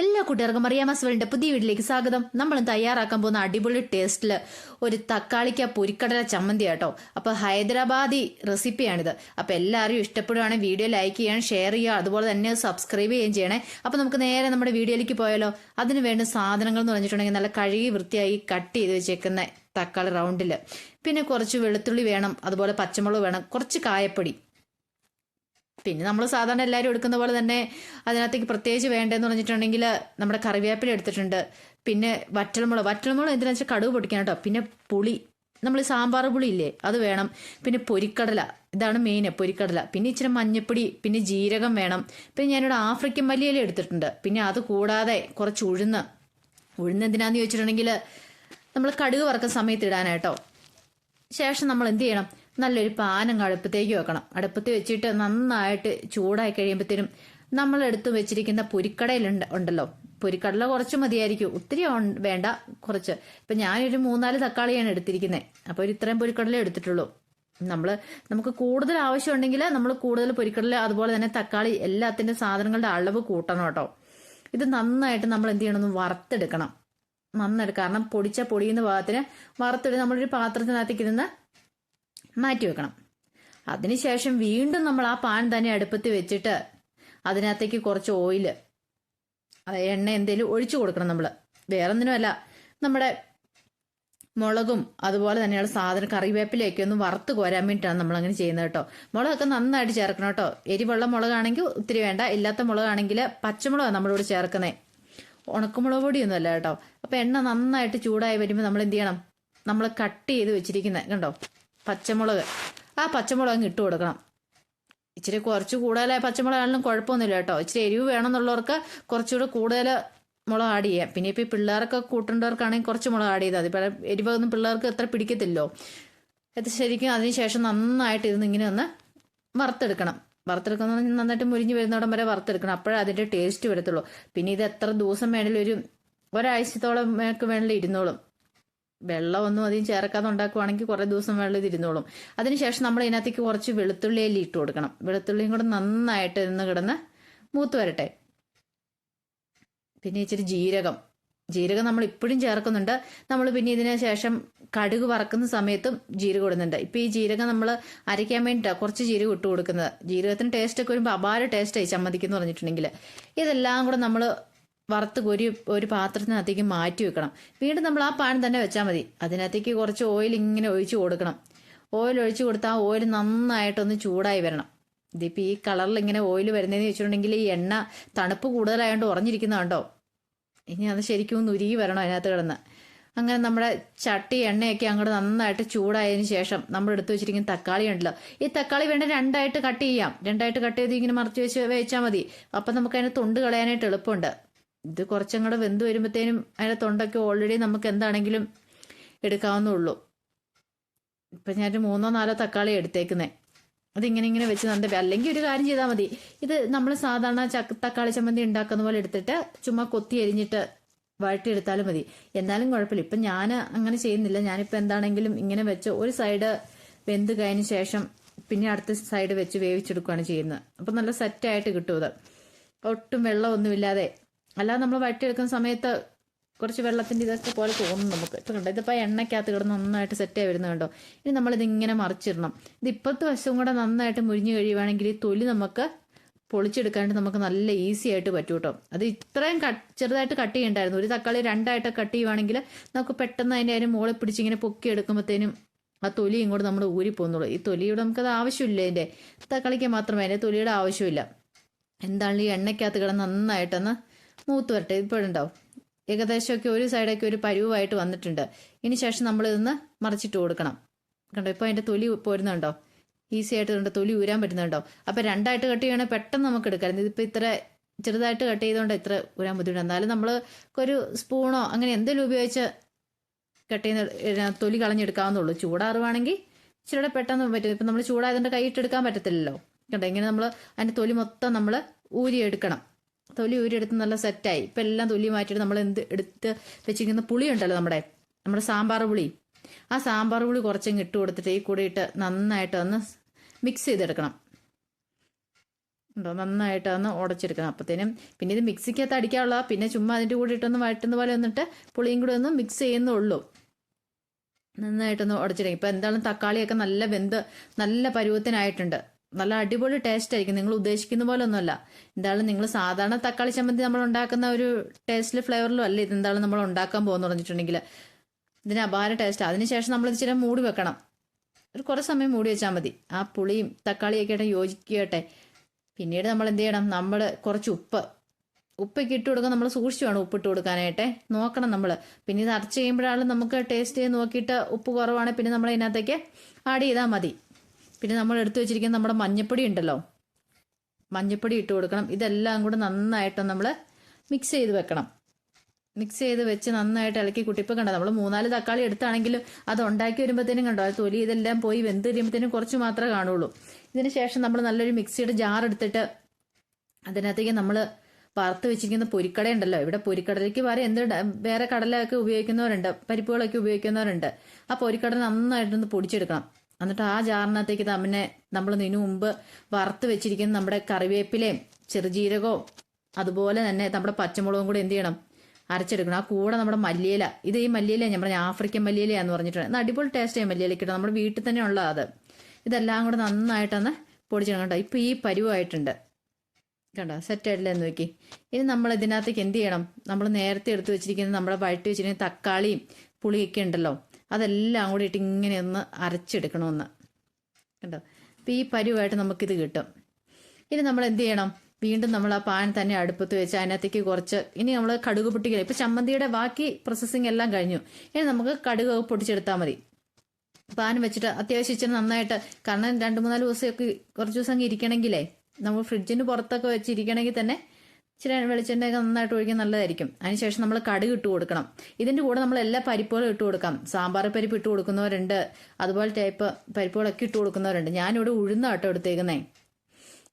എല്ലാ കൂട്ടുകാർക്കും മറിയാമസ് വേൾഡിന്റെ പുതിയ വീട്ടിലേക്ക് സ്വാഗതം. നമ്മൾ തയ്യാറാക്കാൻ പോകുന്ന അടിപൊളി ടേസ്റ്റിൽ ഒരു തക്കാളിക്ക പൊരിക്കടല ചമ്മന്തി കേട്ടോ അപ്പൊ ഹൈദരാബാദി റെസിപ്പിയാണിത് അപ്പൊ എല്ലാവരും ഇഷ്ടപ്പെടുവാണെങ്കിൽ വീഡിയോ ലൈക്ക് ചെയ്യണം ഷെയർ ചെയ്യുക അതുപോലെ തന്നെ സബ്സ്ക്രൈബ് ചെയ്യുകയും ചെയ്യണേ. അപ്പൊ നമുക്ക് നേരെ നമ്മുടെ വീഡിയോയിലേക്ക് പോയാലോ. അതിന് വേണ്ട സാധനങ്ങൾ എന്ന് പറഞ്ഞിട്ടുണ്ടെങ്കിൽ നല്ല കഴുകി വൃത്തിയായി കട്ട് ചെയ്ത് വെച്ചേക്കുന്ന തക്കാളി റൗണ്ടിൽ പിന്നെ കുറച്ച് വെളുത്തുള്ളി വേണം അതുപോലെ പച്ചമുളക് വേണം കുറച്ച് കായപ്പൊടി. പിന്നെ നമ്മൾ സാധാരണ എല്ലാവരും എടുക്കുന്ന പോലെ തന്നെ അതിനകത്തേക്ക് പ്രത്യേകിച്ച് വേണ്ടതെന്ന് പറഞ്ഞിട്ടുണ്ടെങ്കിൽ നമ്മുടെ കറിവേപ്പില എടുത്തിട്ടുണ്ട്. പിന്നെ വറ്റൽമുളക് വറ്റൽമുളക് എന്തിനാ വെച്ചാൽ കടുവ് പൊടിക്കാൻ കേട്ടോ. പിന്നെ പുളി. നമ്മൾ സാമ്പാർ പുളി ഇല്ലേ അത് വേണം. പിന്നെ പൊരിക്കടല ഇതാണ് മെയിൻ പൊരിക്കടല. പിന്നെ ഇച്ചിരി മഞ്ഞപ്പൊടി പിന്നെ ജീരകം വേണം. പിന്നെ ഞാനിവിടെ ആഫ്രിക്കൻ മല്ലിയില എടുത്തിട്ടുണ്ട്. പിന്നെ അത് കൂടാതെ കുറച്ച് ഉഴുന്ന്. ഉഴുന്ന് എന്തിനാന്ന് ചോദിച്ചിട്ടുണ്ടെങ്കിൽ നമ്മൾ കടുക് വറക്കുന്ന സമയത്ത് ഇടാനായിട്ടോ ശേഷം നമ്മൾ എന്ത് ചെയ്യണം? നല്ലൊരു പാനം അടുപ്പത്തേക്ക് വെക്കണം. അടുപ്പത്ത് വെച്ചിട്ട് നന്നായിട്ട് ചൂടായി കഴിയുമ്പോഴത്തേനും നമ്മൾ എടുത്തു വെച്ചിരിക്കുന്ന പൊരിക്കടയിലുണ്ട് ഉണ്ടല്ലോ. പുരിക്കടല കുറച്ച് മതിയായിരിക്കും. ഒത്തിരി വേണ്ട കുറച്ച്. ഇപ്പൊ ഞാനൊരു മൂന്നാൽ തക്കാളിയാണ് എടുത്തിരിക്കുന്നത് അപ്പോൾ ഒരു ഇത്രയും പുരിക്കടലേ എടുത്തിട്ടുള്ളൂ. നമ്മൾ നമുക്ക് കൂടുതൽ ആവശ്യമുണ്ടെങ്കിൽ നമ്മൾ കൂടുതൽ പൊരിക്കടല അതുപോലെ തന്നെ തക്കാളി എല്ലാത്തിന്റെ സാധനങ്ങളുടെ അളവ് കൂട്ടണം കേട്ടോ. ഇത് നന്നായിട്ട് നമ്മൾ എന്ത് ചെയ്യണംന്ന് വറുത്തെടുക്കണം. നന്നായിട്ട് കാരണം പൊടിച്ച പൊടിയുന്ന ഭാഗത്തിന് വറുത്തെടുത്ത് നമ്മളൊരു പാത്രത്തിനകത്തേക്ക് ഇരുന്ന് മാറ്റി വെക്കണം. അതിനുശേഷം വീണ്ടും നമ്മൾ ആ പാൻ തന്നെ അടുപ്പത്ത് വെച്ചിട്ട് അതിനകത്തേക്ക് കുറച്ച് ഓയിൽ എണ്ണ എന്തെങ്കിലും ഒഴിച്ചു കൊടുക്കണം നമ്മൾ വേറൊന്നിനുമല്ല നമ്മുടെ മുളകും അതുപോലെ തന്നെയുള്ള സാധനം കറിവേപ്പിലയൊക്കെ ഒന്ന് വറുത്ത് കോരാൻ വേണ്ടിയിട്ടാണ് നമ്മൾ അങ്ങനെ ചെയ്യുന്നത് കേട്ടോ. മുളകൊക്കെ നന്നായിട്ട് ചേർക്കണം കേട്ടോ. എരിവുള്ള മുളകാണെങ്കിൽ ഒത്തിരി വേണ്ട. ഇല്ലാത്ത മുളകാണെങ്കിൽ പച്ചമുളകാണ് നമ്മളിവിടെ ചേർക്കുന്നത് ഉണക്കമുളക് പൊടിയൊന്നും അല്ല കേട്ടോ. അപ്പൊ എണ്ണ നന്നായിട്ട് ചൂടായി വരുമ്പോൾ നമ്മൾ എന്ത് ചെയ്യണം? നമ്മൾ കട്ട് ചെയ്ത് വെച്ചിരിക്കുന്നത് കണ്ടോ? പച്ചമുളക്. ആ പച്ചമുളക് അങ്ങ് ഇട്ട് കൊടുക്കണം. ഇച്ചിരി കുറച്ച് കൂടുതലായ പച്ചമുളകാണെങ്കിലും കുഴപ്പമൊന്നുമില്ല കേട്ടോ. ഇച്ചിരി എരിവ് വേണമെന്നുള്ളവർക്ക് കുറച്ചുകൂടെ കൂടുതൽ മുളക് ആഡ് ചെയ്യാം. പിന്നെ ഇപ്പം ഈ പിള്ളേർക്ക് കൂട്ടേണ്ടവർക്കാണെങ്കിൽ കുറച്ച് മുളക് ആഡ് ചെയ്താൽ മതി. എരിവൊന്നും പിള്ളേർക്ക് എത്ര പിടിക്കത്തില്ലോ. അത് ശരിക്കും അതിനുശേഷം നന്നായിട്ട് ഇരുന്ന് ഇങ്ങനെ ഒന്ന് വറുത്തെടുക്കണം. വറുത്തെടുക്കുന്ന നന്നായിട്ട് മുരിഞ്ഞ് വരുന്നോടം വരെ വറുത്തെടുക്കണം. അപ്പോഴേ അതിന്റെ ടേസ്റ്റ് വരത്തുള്ളൂ. പിന്നെ ഇത് എത്ര ദിവസം വേണേലും ഒരു ഒരാഴ്ചത്തോളം വേണേലും ഇരുന്നോളും. വെള്ളമൊന്നും അധികം ചേർക്കാതെ ഉണ്ടാക്കുവാണെങ്കിൽ കുറേ ദിവസം വെള്ളം ഇതിരുന്നോളും അതിനുശേഷം നമ്മൾ ഇതിനകത്തേക്ക് കുറച്ച് വെളുത്തുള്ളി വെളുത്തുള്ളിയിൽ ഇട്ട് കൊടുക്കണം. വെളുത്തുള്ളിയും കൂടെ നന്നായിട്ട് ഇരുന്ന് കിടന്ന് മൂത്ത് വരട്ടെ. പിന്നെ ഇച്ചിരി ജീരകം. ജീരകം നമ്മൾ ഇപ്പോഴും ചേർക്കുന്നുണ്ട്. നമ്മൾ പിന്നെ ഇതിന് ശേഷം കടുക് വറക്കുന്ന സമയത്തും ജീരകം ഇടുന്നുണ്ട്. ഇപ്പൊ ഈ ജീരകം നമ്മൾ അരയ്ക്കാൻ വേണ്ടിയിട്ടാണ് കുറച്ച് ജീരകം ഇട്ട് കൊടുക്കുന്നത്. ജീരകത്തിന് ടേസ്റ്റ് ഒക്കെ വരുമ്പോൾ അപാര ടേസ്റ്റായി ചമ്മതിക്കുന്നു പറഞ്ഞിട്ടുണ്ടെങ്കിൽ. ഇതെല്ലാം കൂടെ നമ്മൾ വറുത്ത് കൊരി ഒരു പാത്രത്തിനകത്തേക്ക് മാറ്റി വെക്കണം. വീണ്ടും നമ്മൾ ആ പാൻ തന്നെ വെച്ചാൽ മതി. അതിനകത്തേക്ക് കുറച്ച് ഓയിൽ ഇങ്ങനെ ഒഴിച്ചു കൊടുക്കണം. ഓയിൽ ഒഴിച്ചു കൊടുത്താൽ ഓയിൽ നന്നായിട്ടൊന്ന് ചൂടായി വരണം. ഇതിപ്പോൾ ഈ കളറിൽ ഇങ്ങനെ ഓയിൽ വരുന്നതെന്ന് വെച്ചിട്ടുണ്ടെങ്കിൽ ഈ എണ്ണ തണുപ്പ് കൂടുതലായതുകൊണ്ട് ഉറഞ്ഞിരിക്കുന്ന കണ്ടോ? ഇനി അത് ശരിക്കും ഒന്ന് ഉരുകി വരണം അതിനകത്ത് കിടന്ന്. അങ്ങനെ നമ്മുടെ ചട്ടി എണ്ണയൊക്കെ അങ്ങോട്ട് നന്നായിട്ട് ചൂടായതിനു ശേഷം നമ്മൾ എടുത്തു വെച്ചിരിക്കുന്ന തക്കാളി ഉണ്ടല്ലോ. ഈ തക്കാളി വേണ്ട രണ്ടായിട്ട് കട്ട് ചെയ്യാം. രണ്ടായിട്ട് കട്ട് ചെയ്ത് ഇങ്ങനെ മറച്ചു വെച്ച് വെച്ചാൽ മതി. അപ്പം നമുക്ക് അതിന് തൊണ്ട് കളയാനായിട്ട് എളുപ്പമുണ്ട്. ഇത് കുറച്ചങ്ങോട്ട് വെന്ത് വരുമ്പോഴത്തേനും അതിന്റെ തൊണ്ടൊക്കെ ഓൾറെഡി നമുക്ക് എന്താണെങ്കിലും എടുക്കാവുന്നുള്ളൂ ഇപ്പം ഞാനൊരു മൂന്നോ നാലോ തക്കാളി എടുത്തേക്കുന്നേ. അതിങ്ങനെ ഇങ്ങനെ വെച്ച് നന്ന അല്ലെങ്കിൽ ഒരു കാര്യം ചെയ്താൽ മതി. ഇത് നമ്മൾ സാധാരണ ചക്ക തക്കാളി ചമ്മന്തി ഉണ്ടാക്കുന്ന പോലെ എടുത്തിട്ട് ചുമ്മാ കൊത്തി എരിഞ്ഞിട്ട് വഴട്ടിയെടുത്താലും മതി. എന്നാലും കുഴപ്പമില്ല. ഇപ്പം ഞാൻ അങ്ങനെ ചെയ്യുന്നില്ല. ഞാനിപ്പോൾ എന്താണെങ്കിലും ഇങ്ങനെ വെച്ച് ഒരു സൈഡ് വെന്ത് കഴിഞ്ഞ ശേഷം പിന്നെ അടുത്ത സൈഡ് വെച്ച് വേവിച്ചെടുക്കുകയാണ് ചെയ്യുന്നത്. അപ്പം നല്ല സെറ്റായിട്ട് കിട്ടും അത് ഒട്ടും വെള്ളമൊന്നുമില്ലാതെ അല്ലാതെ നമ്മൾ വഴറ്റിയെടുക്കുന്ന സമയത്ത് കുറച്ച് വെള്ളത്തിന്റെ ഇതൊക്കെ പോലെ തോന്നും നമുക്ക്. ഇപ്പം കണ്ടോ? ഇതിപ്പോൾ എണ്ണയ്ക്കകത്ത് കിടന്ന് നന്നായിട്ട് സെറ്റായി വരുന്നത് കണ്ടോ? ഇനി നമ്മളിത് ഇങ്ങനെ മറിച്ചിടണം. ഇത് ഇപ്പോഴത്തെ വശവും കൂടെ നന്നായിട്ട് മുരിഞ്ഞു കഴിയുവാണെങ്കിൽ ഈ തൊലി നമുക്ക് പൊളിച്ചെടുക്കാണ്ട് നമുക്ക് നല്ല ഈസി ആയിട്ട് പറ്റും കേട്ടോ അത് ഇത്രയും ചെറുതായിട്ട് കട്ട് ചെയ്യണ്ടായിരുന്നു. ഒരു തക്കാളി രണ്ടായിട്ട് കട്ട് ചെയ്യുവാണെങ്കിൽ നമുക്ക് പെട്ടെന്ന് അതിന്റെ അതിന് മുകളിൽ പിടിച്ചിങ്ങനെ പൊക്കി എടുക്കുമ്പോഴത്തേനും ആ തൊലിയും ഇങ്ങോട്ട് നമ്മൾ ഊരി പോകുന്നുള്ളൂ ഈ തൊലിയുടെ നമുക്കത് ആവശ്യമില്ല അതിന്റെ തക്കാളിക്ക് മാത്രമേ അതിന്റെ തൊലിയുടെ ആവശ്യമില്ല. എന്താണ് ഈ എണ്ണയ്ക്കകത്ത് കിടന്ന് നന്നായിട്ടൊന്ന് മൂത്ത് വരട്ടെ ഇപ്പോഴുണ്ടാവും ഏകദേശമൊക്കെ ഒരു സൈഡൊക്കെ ഒരു പരുവായിട്ട് വന്നിട്ടുണ്ട്. ഇനി ശേഷം നമ്മൾ ഇതൊന്ന് മറിച്ചിട്ട് കൊടുക്കണം. കണ്ടോ? ഇപ്പോൾ അതിന്റെ തൊലി പോരുന്നുണ്ടോ? ഈസി ആയിട്ട് കണ്ടോ തൊലി ഊരാൻ പറ്റുന്നുണ്ടോ? അപ്പോൾ രണ്ടായിട്ട് കട്ട് ചെയ്യണമെങ്കിൽ പെട്ടെന്ന് നമുക്ക് എടുക്കാം. ഇതിപ്പോൾ ഇത്ര ചെറുതായിട്ട് കട്ട് ചെയ്തുകൊണ്ട് ഇത്ര ഊരാൻ ബുദ്ധിമുട്ട് എന്നാലും നമ്മൾ ഒരു സ്പൂണോ അങ്ങനെ എന്തെങ്കിലും ഉപയോഗിച്ച് കട്ട് ചെയ്യുന്ന തൊലി കളഞ്ഞെടുക്കാവുന്നുള്ളൂ ചൂടാറുവാണെങ്കിൽ ഇച്ചിരി പെട്ടെന്ന് പറ്റും. ഇപ്പം നമ്മൾ ചൂടായതുകൊണ്ട് കൈയിട്ടെടുക്കാൻ പറ്റത്തില്ലല്ലോ. കണ്ടോ? ഇങ്ങനെ നമ്മൾ അതിന്റെ തൊലി മൊത്തം നമ്മൾ ഊരിയെടുക്കണം. തൊലി ഊരിയെടുത്ത് നല്ല സെറ്റായി. ഇപ്പം എല്ലാം തൊലി മാറ്റിയിട്ട് നമ്മൾ എന്ത് എടുത്ത് വെച്ചിരിക്കുന്ന പുളി ഉണ്ടല്ലോ നമ്മുടെ നമ്മുടെ സാമ്പാർ പുളി. ആ സാമ്പാർ പുളി കുറച്ചങ്ങ് ഇട്ട് കൊടുത്തിട്ട് ഈ കൂടെ ഇട്ട് നന്നായിട്ട് ഒന്ന് മിക്സ് ചെയ്തെടുക്കണം. ഉണ്ടോ? നന്നായിട്ട് ഒന്ന് ഉടച്ചെടുക്കണം അപ്പത്തേനും. പിന്നെ ഇത് മിക്സിക്കകത്ത് അടിക്കാനുള്ള പിന്നെ ചുമ്മാ അതിന്റെ കൂടെ ഇട്ടൊന്ന് വഴറ്റുന്ന പോലെ വന്നിട്ട് പുളിയും കൂടെ ഒന്ന് മിക്സ് ചെയ്യുന്നുള്ളൂ നന്നായിട്ടൊന്ന് ഉടച്ചിടും ഇപ്പം എന്താണ് തക്കാളിയൊക്കെ നല്ല വെന്ത് നല്ല പരുവത്തിനായിട്ടുണ്ട്. നല്ല അടിപൊളി ടേസ്റ്റ് ആയിരിക്കും. നിങ്ങൾ ഉദ്ദേശിക്കുന്ന പോലെ ഒന്നുമല്ല എന്തായാലും നിങ്ങൾ സാധാരണ തക്കാളി ചമ്മന്തി നമ്മൾ ഉണ്ടാക്കുന്ന ഒരു ടേസ്റ്റിൽ ഫ്ലേവറിലും അല്ല. ഇത് എന്തായാലും നമ്മൾ ഉണ്ടാക്കാൻ പോകുന്നു പറഞ്ഞിട്ടുണ്ടെങ്കിൽ. ഇതിന് അപാര ടേസ്റ്റ് അതിനുശേഷം നമ്മൾ ഇച്ചിരി മൂടി വെക്കണം. ഒരു കുറേ സമയം മൂടി വെച്ചാൽ മതി. ആ പുളിയും തക്കാളിയൊക്കെ ആയിട്ട് യോജിക്കട്ടെ. പിന്നീട് നമ്മൾ എന്ത് ചെയ്യണം? നമ്മൾ കുറച്ച് ഉപ്പ്. ഉപ്പൊക്കെ ഇട്ട് കൊടുക്കാൻ നമ്മൾ സൂക്ഷിച്ചു വേണം ഉപ്പിട്ട് കൊടുക്കാനായിട്ടെ. നോക്കണം നമ്മൾ. പിന്നെ ഇത് അരച്ച് കഴിയുമ്പോഴാണ് നമുക്ക് ടേസ്റ്റ് ചെയ്ത് നോക്കിയിട്ട് ഉപ്പ് കുറവാണെങ്കിൽ പിന്നെ നമ്മൾ അതിനകത്തേക്ക് ആഡ് ചെയ്താൽ മതി. പിന്നെ നമ്മൾ എടുത്തു വെച്ചിരിക്കുന്ന നമ്മുടെ മഞ്ഞപ്പൊടി ഉണ്ടല്ലോ. മഞ്ഞപ്പൊടി ഇട്ട് കൊടുക്കണം. ഇതെല്ലാം കൂടെ നന്നായിട്ട് നമ്മൾ മിക്സ് ചെയ്ത് വെക്കണം. മിക്സ് ചെയ്ത് വെച്ച് നന്നായിട്ട് ഇളക്കി കുട്ടിപ്പ് കണ്ടോ നമ്മൾ മൂന്നാൽ തക്കാളി എടുത്താണെങ്കിലും അത് ഉണ്ടാക്കി വരുമ്പോഴത്തേനും കണ്ടോ അത് തൊലി ഇതെല്ലാം പോയി വെന്ത് കഴിയുമ്പോഴത്തേനും കുറച്ച് മാത്രമേ കാണുള്ളൂ. ഇതിന് ശേഷം നമ്മൾ നല്ലൊരു മിക്സിയുടെ ജാർ എടുത്തിട്ട് അതിനകത്തേക്ക് നമ്മൾ വറുത്ത് വെച്ചിരിക്കുന്ന പൊരിക്കട ഉണ്ടല്ലോ. ഇവിടെ പൊരിക്കടലേക്ക് വേറെ എന്ത് വേറെ കടലൊക്കെ ഉപയോഗിക്കുന്നവരുണ്ട് പരിപ്പുകളൊക്കെ ഉപയോഗിക്കുന്നവരുണ്ട്. ആ പൊരിക്കട നന്നായിട്ടൊന്ന് പൊടിച്ചെടുക്കണം. എന്നിട്ട് ആ ജാറിനകത്തേക്ക് തമ്മിനെ നമ്മൾ ഇതിനു മുമ്പ് വറുത്ത് വെച്ചിരിക്കുന്ന നമ്മുടെ കറിവേപ്പിലയും ചെറുജീരകവും അതുപോലെ തന്നെ നമ്മുടെ പച്ചമുളകും കൂടെ എന്ത് ചെയ്യണം? അരച്ചെടുക്കണം. ആ കൂടെ നമ്മുടെ മല്ലിയില. ഇത് ഈ മല്ലിയില ഞാൻ പറഞ്ഞ ആഫ്രിക്കൻ മല്ലിയിലയാന്ന് പറഞ്ഞിട്ടുണ്ട്. അടിപൊളി ടേസ്റ്റ് ചെയ്യാൻ മല്ലിയില കിട്ടും. നമ്മുടെ വീട്ടിൽ തന്നെ ഉള്ള അത്. ഇതെല്ലാം കൂടെ നന്നായിട്ടൊന്ന് പൊടിച്ചിടണം കേട്ടോ. ഇപ്പൊ ഈ പരുവായിട്ടുണ്ട്. കണ്ടോ? സെറ്റ് ആയിട്ടില്ല എന്ന് നോക്കി. ഇനി നമ്മൾ ഇതിനകത്തേക്ക് എന്ത് ചെയ്യണം? നമ്മൾ നേരത്തെ എടുത്തു വെച്ചിരിക്കുന്ന നമ്മുടെ വഴറ്റി വെച്ചിരിക്കുന്ന തക്കാളിയും പുളിയൊക്കെ ഉണ്ടല്ലോ. അതെല്ലാം കൂടി ഇട്ട് ഇങ്ങനെ ഒന്ന് അരച്ചെടുക്കണമെന്ന്. കണ്ടോ? അപ്പം ഈ പരുവായിട്ട് നമുക്കിത് കിട്ടും. ഇനി നമ്മൾ എന്ത് ചെയ്യണം? വീണ്ടും നമ്മൾ ആ പാൻ തന്നെ അടുപ്പത്ത് വെച്ച് അതിനകത്തേക്ക് കുറച്ച് ഇനി നമ്മൾ കടുക് പൊട്ടിക്കില്ല ഇപ്പം ചമ്മന്തിയുടെ ബാക്കി പ്രോസസ്സിങ് എല്ലാം കഴിഞ്ഞു. ഇനി നമുക്ക് കടുക് പൊട്ടിച്ചെടുത്താൽ മതി. പാൻ വെച്ചിട്ട് അത്യാവശ്യം ഇച്ചിരി നന്നായിട്ട് കാരണം രണ്ട് മൂന്നാൽ ദിവസമൊക്കെ കുറച്ച് ദിവസം ഇരിക്കണമെങ്കിലേ. നമ്മൾ ഫ്രിഡ്ജിന് പുറത്തൊക്കെ വെച്ചിരിക്കണമെങ്കിൽ തന്നെ ഇച്ചിരി വെളിച്ചെണ്ണയൊക്കെ നന്നായിട്ട് ഒഴിക്കാൻ നല്ലതായിരിക്കും. അതിനുശേഷം നമ്മൾ കടുക് ഇട്ട് കൊടുക്കണം. ഇതിന്റെ കൂടെ നമ്മൾ എല്ലാ പരിപ്പുകളും ഇട്ട് കൊടുക്കാം. സാമ്പാർ പരിപ്പ് ഇട്ട് കൊടുക്കുന്നവരുണ്ട്. അതുപോലെ ടൈപ്പ് പരിപ്പുകളൊക്കെ ഇട്ട് കൊടുക്കുന്നവരുണ്ട്. ഞാനിവിടെ ഉഴുന്നാട്ടോ എടുത്തേക്കുന്നേ.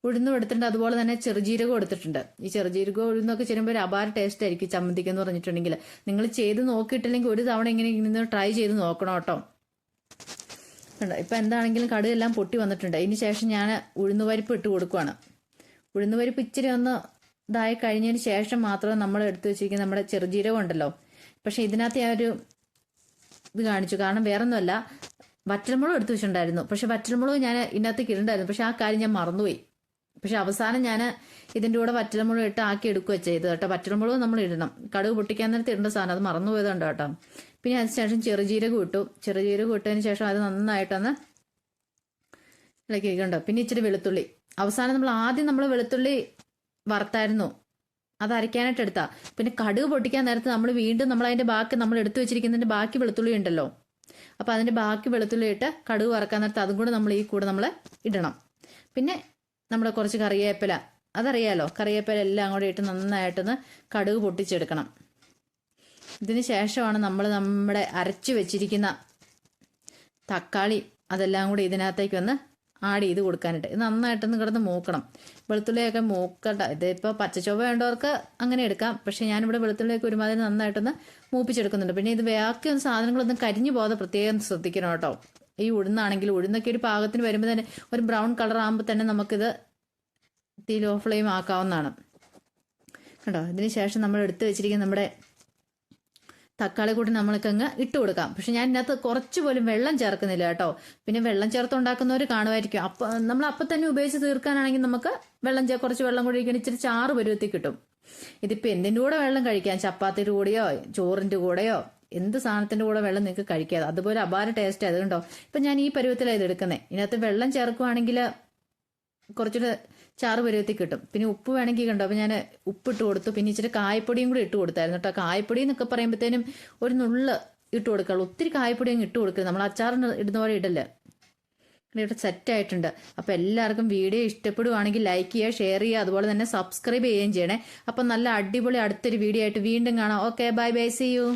ഉഴുന്നും എടുത്തിട്ടുണ്ട്. അതുപോലെ തന്നെ ചെറുജീരകം എടുത്തിട്ടുണ്ട്. ഈ ചെറുജീരകം ഉഴുന്നൊക്കെ ചേരുമ്പോൾ ഒരു അപാര ടേസ്റ്റ് ആയിരിക്കും ചമ്മന്തിക്ക് എന്ന് പറഞ്ഞിട്ടുണ്ടെങ്കിൽ. നിങ്ങൾ ചെയ്ത് നോക്കിയിട്ടില്ലെങ്കിൽ ഒരു തവണ ഇങ്ങനെ ഇങ്ങനെ ട്രൈ ചെയ്ത് നോക്കണം കേട്ടോ. ഇപ്പം എന്താണെങ്കിലും കടുകെല്ലാം പൊട്ടി വന്നിട്ടുണ്ട്. അതിന് ശേഷം ഞാൻ ഉഴുന്നുപരിപ്പ് ഇട്ട് കൊടുക്കുവാണ്. ഉഴുന്നുപരിപ്പ് ഇച്ചിരി ഒന്ന് ഇതായി കഴിഞ്ഞതിന് ശേഷം മാത്രം നമ്മൾ എടുത്തു വെച്ചിരിക്കുന്ന നമ്മുടെ ചെറുജീരകം ഉണ്ടല്ലോ. പക്ഷേ ഇതിനകത്ത് ഞാൻ ഒരു ഇത് കാണിച്ചു. കാരണം വേറൊന്നുമല്ല വറ്റൽമുളക് എടുത്തു വെച്ചിട്ടുണ്ടായിരുന്നു. പക്ഷെ വറ്റൽമുളക് ഞാൻ ഇതിനകത്തേക്ക് ഇടണ്ടായിരുന്നു. പക്ഷെ ആ കാര്യം ഞാൻ മറന്നുപോയി. പക്ഷെ അവസാനം ഞാൻ ഇതിന്റെ കൂടെ വറ്റൽമുളക് ഇട്ട് ആക്കി എടുക്കുക ചെയ്തു കേട്ടോ. വറ്റൽമുളക് നമ്മൾ ഇടണം. കടുക് പൊട്ടിക്കാൻ നേരത്തെ ഇടേണ്ട സാധനം. അത് മറന്നുപോയതുണ്ട് കേട്ടോ. പിന്നെ അതിനുശേഷം ചെറുജീരകം ഇട്ടു. ചെറുജീരകം ഇട്ടതിന് ശേഷം അത് നന്നായിട്ടൊന്ന് ഇളക്കി കണ്ടോ പിന്നെ ഇച്ചിരി വെളുത്തുള്ളി. അവസാനം നമ്മൾ ആദ്യം നമ്മൾ വെളുത്തുള്ളി വറുത്തായിരുന്നു. അത് അരയ്ക്കാനായിട്ട് എടുത്താ. പിന്നെ കടുക് പൊട്ടിക്കാൻ നേരത്ത് നമ്മൾ വീണ്ടും നമ്മൾ അതിന്റെ ബാക്കി നമ്മൾ എടുത്തു വെച്ചിരിക്കുന്നതിന്റെ ബാക്കി വെളുത്തുള്ളി ഉണ്ടല്ലോ. അപ്പൊ അതിന്റെ ബാക്കി വെളുത്തുള്ളി ഇട്ട് കടുക് വറക്കാൻ നേരത്ത് അതും കൂടെ നമ്മൾ ഈ കൂടെ നമ്മൾ ഇടണം. പിന്നെ നമ്മുടെ കുറച്ച് കറിവേപ്പില. അതറിയാലോ കറിവേപ്പില എല്ലാം കൂടെ ഇട്ട് നന്നായിട്ടൊന്ന് കടുക് പൊട്ടിച്ചെടുക്കണം. ഇതിന് ശേഷമാണ് നമ്മൾ നമ്മുടെ അരച്ചു വെച്ചിരിക്കുന്ന തക്കാളി അതെല്ലാം കൂടി ഇതിനകത്തേക്ക് ഒന്ന് ആഡ് ചെയ്ത് കൊടുക്കാനായിട്ട്. ഇത് നന്നായിട്ടൊന്ന് കിടന്ന് മൂക്കണം. വെളുത്തുള്ളിയൊക്കെ മൂക്കണ്ട. ഇതിപ്പോൾ പച്ചച്ചൊവ്വ വേണ്ടവർക്ക് അങ്ങനെ എടുക്കാം. പക്ഷേ ഞാനിവിടെ വെളുത്തുള്ളിയൊക്കെ ഒരുമാതിരി നന്നായിട്ടൊന്ന് മൂപ്പിച്ചെടുക്കുന്നുണ്ട്. പിന്നെ ഇത് ബാക്കിയൊന്നും സാധനങ്ങളൊന്നും കരിഞ്ഞു പോകാതെ പ്രത്യേകം ശ്രദ്ധിക്കണം കേട്ടോ. ഈ ഉഴുന്നാണെങ്കിൽ ഉഴുന്നൊക്കെ ഒരു പാകത്തിന് വരുമ്പോൾ തന്നെ ഒരു ബ്രൗൺ കളർ ആകുമ്പോൾ തന്നെ നമുക്കിത് തീ ലോ ഫ്ലെയിം ആക്കാവുന്നതാണ്. കണ്ടോ? ഇതിന് ശേഷം നമ്മൾ എടുത്തു വെച്ചിരിക്കുന്ന നമ്മുടെ തക്കാളി കൂടി നമ്മൾക്കങ്ങ് ഇട്ട് കൊടുക്കാം. പക്ഷെ ഞാൻ ഇതിനകത്ത് കുറച്ച് പോലും വെള്ളം ചേർക്കുന്നില്ല കേട്ടോ. പിന്നെ വെള്ളം ചേർത്ത് ഉണ്ടാക്കുന്നവർ കാണുമായിരിക്കും. അപ്പം നമ്മൾ അപ്പൊ തന്നെ ഉപയോഗിച്ച് തീർക്കാനാണെങ്കിൽ നമുക്ക് വെള്ളം കുറച്ച് വെള്ളം കൂടി ഒഴിക്കണം ഇച്ചിരി ചാറ് പരുവത്തിൽ കിട്ടും. ഇതിപ്പോൾ എന്തിന്റെ കൂടെ വെള്ളം കഴിക്കാം? ചപ്പാത്തിയുടെ കൂടെയോ ചോറിന്റെ കൂടെയോ? എന്ത് സാധനത്തിന്റെ കൂടെ വെള്ളം നിങ്ങൾക്ക് കഴിക്കാതെ അതുപോലെ അപാര ടേസ്റ്റ് അതുകൊണ്ടോ ഇപ്പം ഞാൻ ഈ പരുവത്തിലാണ് ഇത് എടുക്കുന്നത് ഇതിനകത്ത് വെള്ളം ചേർക്കുവാണെങ്കിൽ കുറച്ചുകൂടെ ചാറ് പരുവത്തിൽ കിട്ടും. പിന്നെ ഉപ്പ് വേണമെങ്കിൽ കണ്ടോ? അപ്പോൾ ഞാൻ ഉപ്പിട്ട് കൊടുത്തു. പിന്നെ ഇച്ചിരി കായപ്പൊടിയും കൂടി ഇട്ട് കൊടുത്തായിരുന്നു കേട്ടോ. കായപ്പൊടി എന്നൊക്കെ പറയുമ്പോഴത്തേനും ഒരു നുള്ള ഇട്ട് കൊടുക്കുള്ളൂ ഒത്തിരി കായപ്പൊടി അങ്ങ് ഇട്ട് കൊടുക്കരുത്. നമ്മൾ അച്ചാറിന് ഇടുന്ന പോലെ ഇടല്ലേ? ഇവിടെ സെറ്റ് ആയിട്ടുണ്ട്. അപ്പോൾ എല്ലാവർക്കും വീഡിയോ ഇഷ്ടപ്പെടുവാണെങ്കിൽ ലൈക്ക് ചെയ്യുക ഷെയർ ചെയ്യുക അതുപോലെ തന്നെ സബ്സ്ക്രൈബ് ചെയ്യുകയും ചെയ്യണേ. അപ്പം നല്ല അടിപൊളി അടുത്തൊരു വീഡിയോ ആയിട്ട് വീണ്ടും കാണാം. Okay bye bye see you